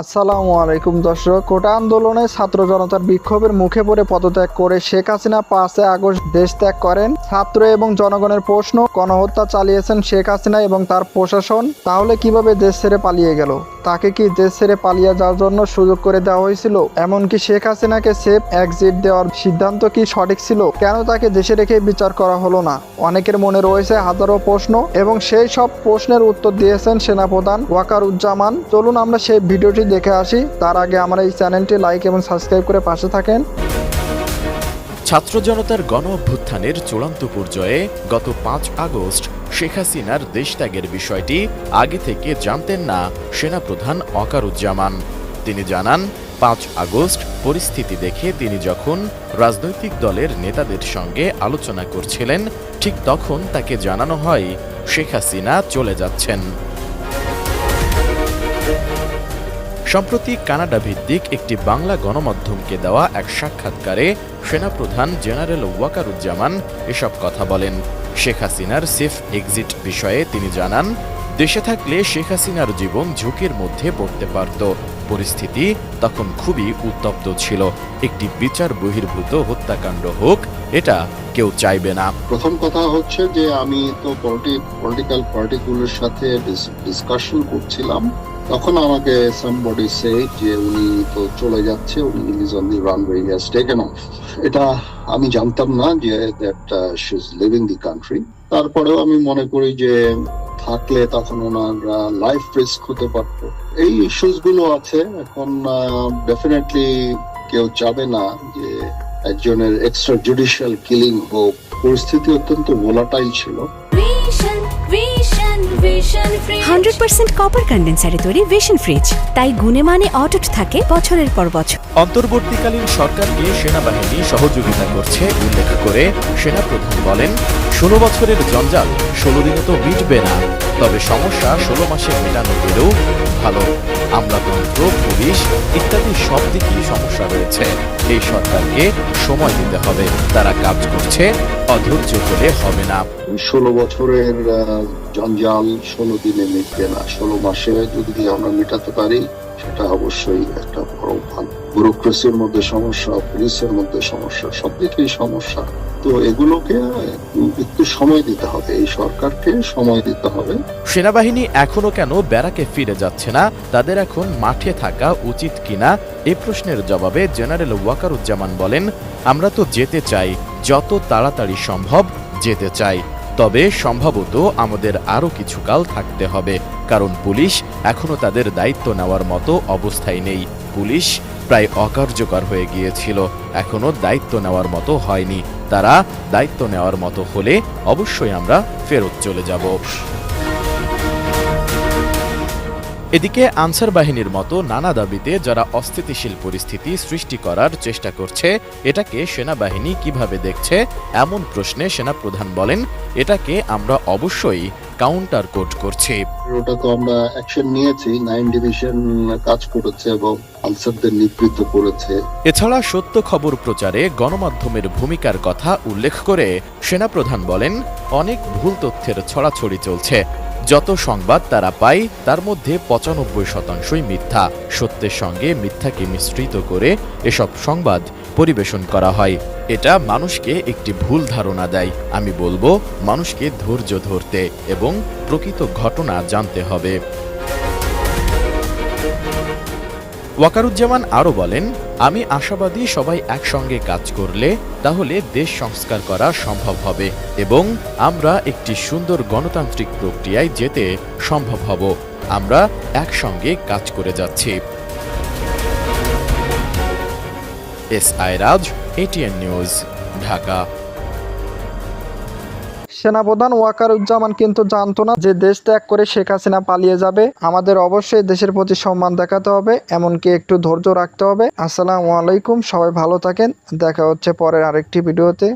আসসালামু আলাইকুম দর্শক, কোটা আন্দোলনে ছাত্র জনতার বিক্ষোভের মুখে পড়ে পদত্যাগ করে শেখ হাসিনা পাঁচে আগস্ট দেশ ত্যাগ করেন। ছাত্র এবং জনগণের প্রশ্ন, গণহত্যা চালিয়েছেন শেখ হাসিনা এবং তার প্রশাসন, তাহলে কীভাবে দেশ ছেড়ে পালিয়ে গেল? তাকে কি দেশ ছেড়ে পালিয়ে যাওয়ার জন্য সুযোগ করে দেওয়া হয়েছিল? এমনকি শেখ হাসিনাকে সেফ এক্সিট দেওয়ার সিদ্ধান্ত কি সঠিক ছিল? কেন তাকে দেশে রেখে বিচার করা হলো না? অনেকের মনে রয়েছে হাজারো প্রশ্ন এবং সেই সব প্রশ্নের উত্তর দিয়েছেন সেনাপ্রধান ওয়াকারুজ্জামান। চলুন আমরা সেই ভিডিওটি দেখে আসি। তার আগে আমার এই চ্যানেলটি লাইক এবং সাবস্ক্রাইব করে পাশে থাকেন। ছাত্র জনতার গণ অভ্যুত্থানের চূড়ান্ত পর্যায়ে গত পাঁচ আগস্ট শেখ হাসিনার দেশত্যাগের বিষয়টি আগে থেকে জানতেন না সেনাপ্রধান অকারুজ্জামান। তিনি জানান, পাঁচ আগস্ট পরিস্থিতি দেখে তিনি যখন রাজনৈতিক দলের নেতাদের সঙ্গে আলোচনা করছিলেন, ঠিক তখন তাকে জানানো হয়, শেখ হাসিনা চলে যাচ্ছেন। সম্প্রতি কানাডা ভিত্তিক একটি বাংলা গণমাধ্যমকে দেওয়া এক সাক্ষাৎকারে সেনাপ্রধান জেনারেল ওয়াকারুজ্জামান এসব কথা বলেন। শেখ হাসিনার সেফ এক্সিট বিষয়ে তিনি জানান দেশে থাকলে শেখ হাসিনার জীবন ঝুঁকির মধ্যে পড়তে পারত। পরিস্থিতি তখন খুবই উত্তপ্ত ছিল। একটি বিচার বহির্ভূত হত্যাকাণ্ড হোক, এটা কেউ চাইবে না। প্রথম কথা হচ্ছে যে আমি তো পলিটিক্যাল পার্টিগুলোর সাথে ডিসকাশন করছিলাম। তখন আমাকে সামবডি সে যে উনি তো চলে যাচ্ছে, উনি is on the runway he has taken off এটা আমি জানতাম না যে that she is living the country তারপরেও আমি মনে করি যে থাকলে তখন ওনারা লাইফ রিস্ক হতে পারত। এই ইস্যুসগুলো আছে, এখন ডেফিনেটলি কেউ চাবে না যে একজনের এক্সট্রা জুডিশিয়াল কিলিং হোক। পরিস্থিতি অত্যন্ত ভোলাটাইল ছিল। Vision Vision Vision free hundred percent copper কন্ডেন্সারে তৈরি ভিশন ফ্রিজ তাই গুণে মানে অটুট থাকে বছরের পর বছর। অন্তর্বর্তীকালীন সরকারকে সেনাবাহিনী সহযোগিতা করছে উল্লেখ করে সেনাপ্রধান বলেন ষোলো বছরের জঞ্জাল ষোলো দিনে তো মিটবে না তবে সমস্যা ষোলো মাসে মেটানো গেলেও ভালো। আমলাতন্ত্র পুলিশ ইত্যাদি সব দিকেই সমস্যা রয়েছে। এই সরকারকে সময় দিতে হবে। তারা কাজ করছে অধৈর্য হলে হবে না। ষোলো বছরের জঞ্জাল ষোলো দিনে মিটবে না। ষোলো মাসে যদি আমরা মেটাতে পারি, সেটা অবশ্যই একটা বড় ভালো ব্যুরোক্রেসির মধ্যে সমস্যা, পুলিশের মধ্যে সমস্যা, সব দিকেই সমস্যা। তো এগুলোকে একটু সময় দিতে হবে। এই সরকারকে সময় দিতে হবে। সেনাবাহিনী এখনও কেন ব্যারাকে ফিরে যাচ্ছে না? তাদের এখন মাঠে থাকা উচিত কিনা? এই প্রশ্নের জবাবে জেনারেল ওয়াকারুজ্জামান বলেন, আমরা তো যেতে চাই, যত তাড়াতাড়ি সম্ভব যেতে চাই। তবে সম্ভবত আমাদের আরও কিছুকাল থাকতে হবে, কারণ পুলিশ এখনও তাদের দায়িত্ব নেওয়ার মতো অবস্থায় নেই। পুলিশ প্রায় অকার্যকর হয়ে গিয়েছিল, এখনও দায়িত্ব নেওয়ার মতো হয়নি। তারা দায়িত্ব নেওয়ার মতো হলে অবশ্যই আমরা ফেরত চলে যাব। এদিকে আনসার বাহিনীর মতো নানা দাবিতে যারা অস্থিতিশীল পরিস্থিতি সৃষ্টি করার চেষ্টা করছে এটাকে সেনাবাহিনী কীভাবে দেখছে এমন প্রশ্নে সেনাপ্রধান বলেন এটাকে আমরা অবশ্যই কাউন্টার কোট করছি। ওটা তো আমরা অ্যাকশন নিয়েছি নাইন ডিভিশন কাজ করেছে এবং আনসারদের নিবৃত্ত করেছে। এছাড়া সত্য খবর প্রচারে গণমাধ্যমের ভূমিকার কথা উল্লেখ করে সেনাপ্রধান বলেন অনেক ভুল তথ্যের ছড়াছড়ি চলছে। যত সংবাদ তারা পায়, তার মধ্যে পঁচানব্বই শতাংশই মিথ্যা। সত্যের সঙ্গে মিথ্যাকে মিশ্রিত করে এসব সংবাদ পরিবেশন করা হয়। এটা মানুষকে একটি ভুল ধারণা দেয়। আমি বলব, মানুষকে ধৈর্য ধরতে এবং প্রকৃত ঘটনা জানতে হবে। ওয়াকারুজ্জামান আরও বলেন, আমি আশাবাদী সবাই একসঙ্গে কাজ করলে তাহলে দেশ সংস্কার করা সম্ভব হবে এবং আমরা একটি সুন্দর গণতান্ত্রিক প্রক্রিয়ায় যেতে সম্ভব হব। আমরা একসঙ্গে কাজ করে যাচ্ছি। S I Raj ATN news, Dhaka. সেনাপ্রধান ওয়াকারুজ্জামান কিন্তু জানতো না যে দেশ ত্যাগ করে শেখ হাসিনা পালিয়ে যাবে। আমাদের অবশ্যই দেশের প্রতি সম্মান দেখাতে হবে, এমনকি একটু ধৈর্য রাখতে হবে। আসসালামু আলাইকুম, সবাই ভালো থাকেন। দেখা হচ্ছে পরের আরেকটি ভিডিওতে।